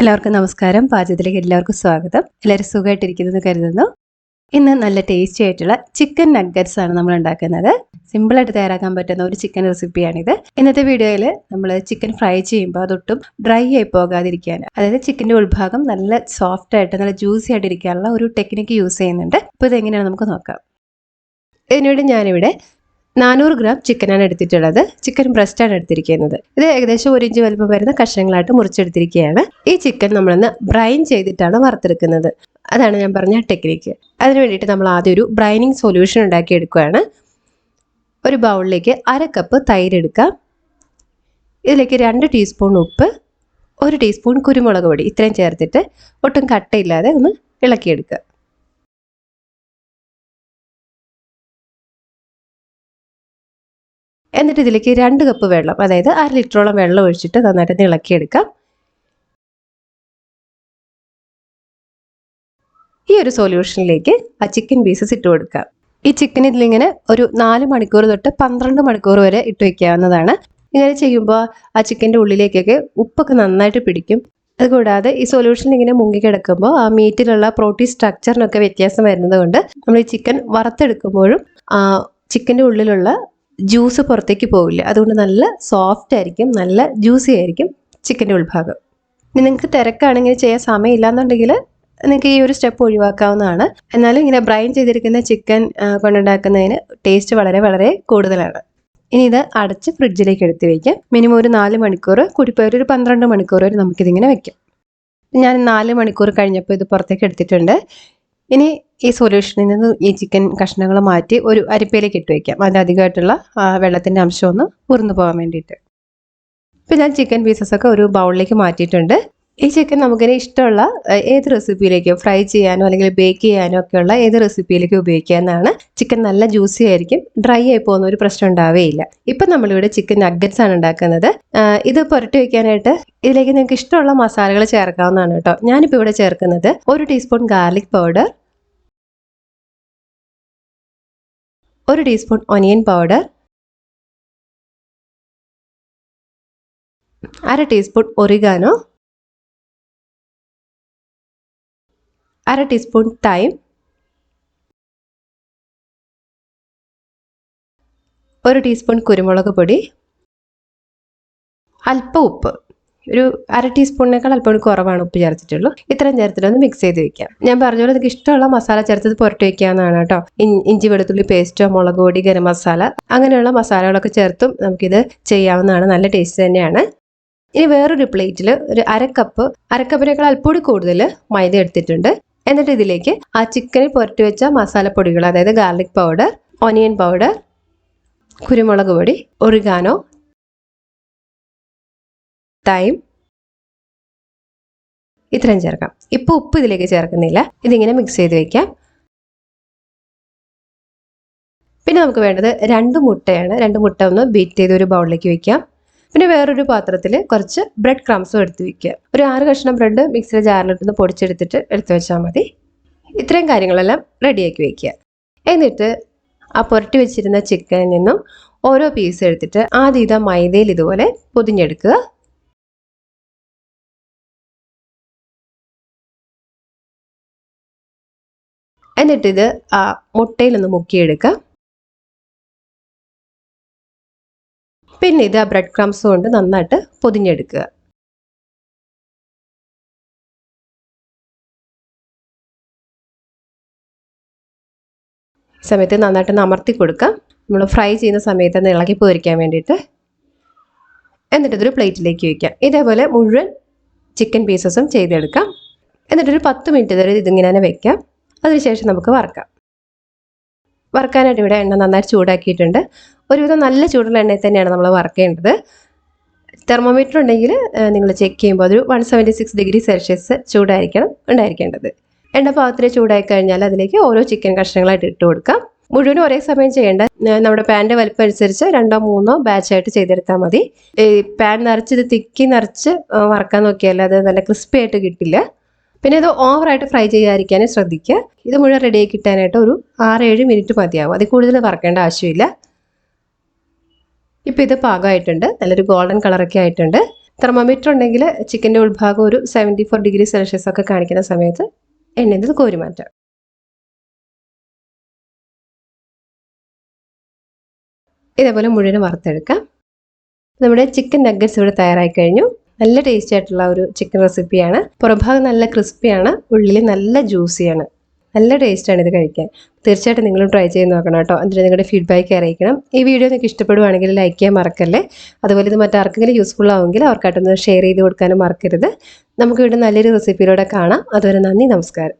എല്ലാവർക്കും നമസ്കാരം. പാചകത്തിലേക്ക് എല്ലാവർക്കും സ്വാഗതം. എല്ലാവരും സുഖമായിട്ടിരിക്കുന്നു കരുതുന്നു. ഇന്ന് നല്ല ടേസ്റ്റി ആയിട്ടുള്ള ചിക്കൻ നഗ്ഗറ്റ്സ് ആണ് നമ്മൾ ഉണ്ടാക്കുന്നത്. സിമ്പിളായിട്ട് തയ്യാറാക്കാൻ പറ്റുന്ന ഒരു ചിക്കൻ റെസിപ്പിയാണിത് ഇന്നത്തെ വീഡിയോയിൽ നമ്മൾ ചിക്കൻ ഫ്രൈ ചെയ്യുമ്പോൾ അതൊട്ടും ഡ്രൈ ആയി പോകാതിരിക്കാൻ അതായത് ചിക്കന്റെ ഉൾഭാഗം നല്ല സോഫ്റ്റ് ആയിട്ട് നല്ല ജ്യൂസി ആയിട്ട് ഇരിക്കാനുള്ള ഒരു ടെക്നിക്ക് യൂസ് ചെയ്യുന്നുണ്ട്. അപ്പോൾ ഇതെങ്ങനെയാണ് നമുക്ക് നോക്കാം. ഇതിനുവേണ്ടി ഞാനിവിടെ നാനൂറ് ഗ്രാം ചിക്കനാണ് എടുത്തിട്ടുള്ളത്. ചിക്കൻ ബ്രസ്റ്റാണ് എടുത്തിരിക്കുന്നത്. ഇത് ഏകദേശം ഒരു ഇഞ്ച് വലുപ്പം വരുന്ന കഷ്ണങ്ങളായിട്ട് മുറിച്ചെടുത്തിരിക്കുകയാണ്. ഈ ചിക്കൻ നമ്മളൊന്ന് ബ്രൈൻ ചെയ്തിട്ടാണ് വറുത്തെടുക്കുന്നത്. അതാണ് ഞാൻ പറഞ്ഞ ടെക്നിക്ക് അതിന് വേണ്ടിയിട്ട് നമ്മൾ ആദ്യം ഒരു ബ്രൈനിങ് സൊല്യൂഷൻ ഉണ്ടാക്കി എടുക്കുകയാണ് ഒരു ബൗളിലേക്ക് അര കപ്പ് തൈര് എടുക്കാം. ഇതിലേക്ക് രണ്ട് ടീസ്പൂൺ ഉപ്പ് ഒരു ടീസ്പൂൺ കുരുമുളക് പൊടി ഇത്രയും ചേർത്തിട്ട് ഒട്ടും കട്ടയില്ലാതെ ഒന്ന് ഇളക്കിയെടുക്കുക. എന്നിട്ട് ഇതിലേക്ക് രണ്ട് കപ്പ് വെള്ളം അതായത് അര ലിറ്ററോളം വെള്ളം ഒഴിച്ചിട്ട് നന്നായിട്ട് ഇളക്കിയെടുക്കാം ഈ ഒരു സൊല്യൂഷനിലേക്ക് ആ ചിക്കൻ പീസസ് ഇട്ട് കൊടുക്കാം. ഈ ചിക്കൻ ഇതിലിങ്ങനെ ഒരു നാല് മണിക്കൂർ തൊട്ട് പന്ത്രണ്ട് മണിക്കൂർ വരെ ഇട്ട് വയ്ക്കാവുന്നതാണ് ഇങ്ങനെ ചെയ്യുമ്പോൾ ആ ചിക്കന്റെ ഉള്ളിലേക്കൊക്കെ ഉപ്പൊക്കെ നന്നായിട്ട് പിടിക്കും. അതുകൂടാതെ ഈ സൊല്യൂഷനിൽ ഇങ്ങനെ മുങ്ങി കിടക്കുമ്പോൾ ആ മീറ്റിലുള്ള പ്രോട്ടീൻ സ്ട്രക്ചറിനൊക്കെ വ്യത്യാസം വരുന്നത് കൊണ്ട് നമ്മൾ ഈ ചിക്കൻ വറുത്തെടുക്കുമ്പോഴും ആ ചിക്കന്റെ ഉള്ളിലുള്ള ജ്യൂസ് പുറത്തേക്ക് പോവില്ല. അതുകൊണ്ട് നല്ല സോഫ്റ്റ് ആയിരിക്കും നല്ല ജ്യൂസി ആയിരിക്കും ചിക്കന്റെ ഉൾഭാഗം. ഇനി നിങ്ങൾക്ക് തിരക്കാണെങ്കിൽ ചെയ്യാൻ സമയമില്ല എന്നുണ്ടെങ്കിൽ നിങ്ങൾക്ക് ഈ ഒരു സ്റ്റെപ്പ് ഒഴിവാക്കാവുന്നതാണ്. എന്നാലും ഇങ്ങനെ ബ്രൈൻ ചെയ്തിരിക്കുന്ന ചിക്കൻ കൊണ്ടുണ്ടാക്കുന്നതിന് ടേസ്റ്റ് വളരെ വളരെ കൂടുതലാണ്. ഇനി ഇത് അടച്ച് ഫ്രിഡ്ജിലേക്ക് എടുത്ത് വയ്ക്കാം മിനിമം ഒരു നാല് മണിക്കൂർ കൂടിപ്പോയി ഒരു പന്ത്രണ്ട് മണിക്കൂർ വരെ നമുക്കിതിങ്ങനെ വെക്കാം. ഞാൻ നാല് മണിക്കൂർ കഴിഞ്ഞപ്പോൾ ഇത് പുറത്തേക്ക് എടുത്തിട്ടുണ്ട്. ഇനി ഈ സൊല്യൂഷനിൽ നിന്ന് ഈ ചിക്കൻ കഷ്ണങ്ങൾ മാറ്റി ഒരു അരിപ്പയിലേക്ക് ഇട്ട് വയ്ക്കാം അതിന്റെ അധികമായിട്ടുള്ള വെള്ളത്തിന്റെ അംശം ഒന്ന് ഉറന്നു പോകാൻ വേണ്ടിയിട്ട്. ഇപ്പം ഞാൻ ചിക്കൻ പീസസ് ഒക്കെ ഒരു ബൗളിലേക്ക് മാറ്റിയിട്ടുണ്ട്. ഈ ചിക്കൻ നമുക്കിനി ഇഷ്ടമുള്ള ഏത് റെസിപ്പിയിലേക്കും ഫ്രൈ ചെയ്യാനോ അല്ലെങ്കിൽ ബേക്ക് ചെയ്യാനോ ഒക്കെ ഉള്ള ഏത് റെസിപ്പിയിലേക്കും ഉപയോഗിക്കാവുന്നതാണ് ചിക്കൻ നല്ല ജ്യൂസി ആയിരിക്കും. ഡ്രൈ ആയി പോകുന്ന ഒരു പ്രശ്നം ഉണ്ടാവുകയില്ല ഇപ്പം നമ്മളിവിടെ ചിക്കൻ നഗ്ഗറ്റ്സ് ആണ് ഉണ്ടാക്കുന്നത്. ഇത് പുരട്ടി വെക്കാനായിട്ട് ഇതിലേക്ക് നിങ്ങൾക്ക് ഇഷ്ടമുള്ള മസാലകൾ ചേർക്കാവുന്നതാണ് കേട്ടോ. ഞാനിപ്പോൾ ഇവിടെ ചേർക്കുന്നത് ഒരു ടീസ്പൂൺ ഗാർലിക് പൗഡർ ഒരു ടീസ്പൂൺ ഒനിയൻ പൗഡർ അര ടീസ്പൂൺ ഒറിഗാനോ അര ടീസ്പൂൺ തൈം ഒരു ടീസ്പൂൺ കുരുമുളക് പൊടി അല്പം ഉപ്പ്. ഒരു അര ടീസ്പൂണിനേക്കാൾ അല്പം കുറവാണ് ഉപ്പ് ചേർത്തിട്ടുള്ളൂ. ഇത്രയും ചേർത്തിട്ട് ഒന്ന് മിക്സ് ചെയ്ത് വെക്കാം. ഞാൻ പറഞ്ഞ പോലെ നിങ്ങൾക്ക് ഇഷ്ടമുള്ള മസാല ചേർത്തത് പുരട്ടി വെക്കാവുന്നതാണ് കേട്ടോ. ഇഞ്ചി വെളുത്തുള്ളി പേസ്റ്റോ മുളക് പൊടി ഗരം മസാല അങ്ങനെയുള്ള മസാലകളൊക്കെ ചേർത്തും നമുക്കിത് ചെയ്യാവുന്നതാണ്. നല്ല ടേസ്റ്റ് തന്നെയാണ്. ഇനി വേറൊരു പ്ലേറ്റിൽ ഒരു അര കപ്പ് അരക്കപ്പിനേക്കാൾ അല്പം കൂടുതൽ മൈദ എടുത്തിട്ടുണ്ട്. എന്നിട്ട് ഇതിലേക്ക് ആ ചിക്കനിൽ പുരട്ടി വെച്ച മസാലപ്പൊടികൾ അതായത് ഗാർലിക് പൗഡർ ഒനിയൻ പൗഡർ കുരുമുളക് പൊടി ഒറിഗാനോ തൈം ഇത്രയും ചേർക്കാം. ഇപ്പോൾ ഉപ്പ് ഇതിലേക്ക് ചേർക്കുന്നില്ല. ഇതിങ്ങനെ മിക്സ് ചെയ്ത് വെക്കാം. പിന്നെ നമുക്ക് വേണ്ടത് രണ്ട് മുട്ടയാണ്. രണ്ട് മുട്ട ഒന്ന് ബീറ്റ് ചെയ്ത് ഒരു ബൗളിലേക്ക് വെക്കാം. പിന്നെ വേറൊരു പാത്രത്തിൽ കുറച്ച് ബ്രെഡ് ക്രംസും എടുത്ത് വയ്ക്കുക ഒരു ആറ് കഷ്ണം ബ്രെഡ് മിക്സിയുടെ ജാറിലിട്ടൊന്ന് പൊടിച്ചെടുത്തിട്ട് എടുത്തു വെച്ചാൽ മതി. ഇത്രയും കാര്യങ്ങളെല്ലാം റെഡിയാക്കി വയ്ക്കുക എന്നിട്ട് ആ പുരട്ടി വെച്ചിരുന്ന ചിക്കനിൽ നിന്നും ഓരോ പീസ് എടുത്തിട്ട് ആദ്യം ഇതാ മൈദയിൽ ഇതുപോലെ പൊതിഞ്ഞെടുക്കുക. എന്നിട്ടിത് ആ മുട്ടയിലൊന്ന് മുക്കിയെടുക്കുക. പിന്നെ ഇത് ആ ബ്രെഡ് ക്രംസ് കൊണ്ട് നന്നായിട്ട് പൊതിഞ്ഞെടുക്കുക. സമയത്ത് നന്നായിട്ട് അമർത്തി കൊടുക്കാം. നമ്മൾ ഫ്രൈ ചെയ്യുന്ന സമയത്ത് ഒന്ന് ഇളകി പോരിക്കാൻ വേണ്ടിയിട്ട് എന്നിട്ട് ഇതൊരു പ്ലേറ്റിലേക്ക് വയ്ക്കാം ഇതേപോലെ മുഴുവൻ ചിക്കൻ പീസസും ചെയ്തെടുക്കാം. എന്നിട്ടൊരു പത്ത് മിനിറ്റ് വരെ ഇതിങ്ങനെ വെക്കാം. അതിനുശേഷം നമുക്ക് വറക്കാം. വറക്കാനായിട്ട് ഇവിടെ എണ്ണ നന്നായിട്ട് ചൂടാക്കിയിട്ടുണ്ട്. ഒരുവിധം നല്ല ചൂടുള്ള എണ്ണയിൽ തന്നെയാണ് നമ്മൾ വറുക്കേണ്ടത്. തെർമോമീറ്റർ ഉണ്ടെങ്കിൽ നിങ്ങൾ ചെക്ക് ചെയ്യുമ്പോൾ അതൊരു one seventy six degree celsius ചൂടായിരിക്കണം ഉണ്ടായിരിക്കേണ്ടത്. എണ്ണ പാകത്തിൽ ചൂടായി കഴിഞ്ഞാൽ അതിലേക്ക് ഓരോ ചിക്കൻ കഷ്ണങ്ങളായിട്ട് ഇട്ട് കൊടുക്കാം. മുഴുവനും ഒരേ സമയം ചെയ്യേണ്ട നമ്മുടെ പാന്റെ വലിപ്പം അനുസരിച്ച് രണ്ടോ മൂന്നോ ബാച്ചായിട്ട് ചെയ്തെടുത്താൽ മതി. പാൻ നിറച്ച് ഇത് തിക്കി നിറച്ച് വറക്കാൻ നോക്കിയാൽ അത് നല്ല ക്രിസ്പി ആയിട്ട് കിട്ടില്ല. പിന്നെ ഇത് ഓവറായിട്ട് ഫ്രൈ ചെയ്യാതിരിക്കാനും ശ്രദ്ധിക്കുക ഇത് മുഴുവൻ റെഡിയാക്കി കിട്ടാനായിട്ട് ഒരു ആറേഴ് മിനിറ്റ് മതിയാവും. അതിൽ കൂടുതൽ വറക്കേണ്ട ആവശ്യമില്ല. ഇപ്പം ഇത് പാകമായിട്ടുണ്ട്. നല്ലൊരു ഗോൾഡൻ കളറൊക്കെ ആയിട്ടുണ്ട്. തെർമോമീറ്റർ ഉണ്ടെങ്കിൽ ചിക്കന്റെ ഉൾഭാഗം ഒരു സെവന്റി ഫോർ ഡിഗ്രി സെൽഷ്യസ് ഒക്കെ കാണിക്കുന്ന സമയത്ത് എണ്ണ നിന്ന് കോരി മാറ്റാം. ഇതേപോലെ മുഴുവൻ വറുത്തെടുക്കാം. നമ്മുടെ ചിക്കൻ നഗ്ഗറ്റ്സ് ഇവിടെ തയ്യാറായി കഴിഞ്ഞു. നല്ല ടേസ്റ്റി ആയിട്ടുള്ള ഒരു ചിക്കൻ റെസിപ്പിയാണ് പുറംഭാഗം നല്ല ക്രിസ്പിയാണ് ഉള്ളിൽ നല്ല ജ്യൂസിയാണ് നല്ല ടേസ്റ്റാണ് ഇത് കഴിക്കാൻ. തീർച്ചയായിട്ടും നിങ്ങളും ട്രൈ ചെയ്ത് നോക്കണം കേട്ടോ. എന്നിട്ട് നിങ്ങളുടെ ഫീഡ്ബാക്ക് അറിയിക്കണം. ഈ വീഡിയോ നിങ്ങൾക്ക് ഇഷ്ടപ്പെടുവാണെങ്കിൽ ലൈക്ക് ചെയ്യാൻ മറക്കല്ലേ? അതുപോലെ ഇത് മറ്റാർക്കെങ്കിലും യൂസ്ഫുൾ ആവുമെങ്കിൽ അവർക്കായിട്ടൊന്ന് ഷെയർ ചെയ്ത് കൊടുക്കാനും മറക്കരുത്. നമുക്ക് ഇവിടെ നല്ലൊരു റെസിപ്പിയിലൂടെ കാണാം. അതുവരെ നന്ദി നമസ്കാരം.